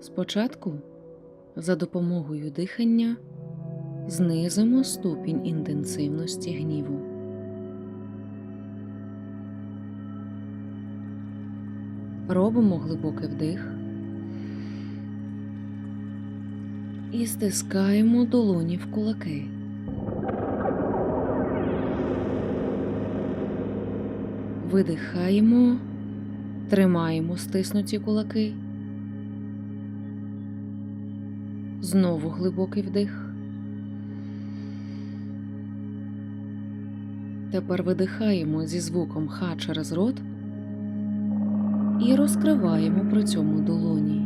Спочатку за допомогою дихання знизимо ступінь інтенсивності гніву. Робимо глибокий вдих і стискаємо долоні в кулаки. Видихаємо, тримаємо стиснуті кулаки. Знову глибокий вдих. Тепер видихаємо зі звуком ха через рот і розкриваємо при цьому долоні.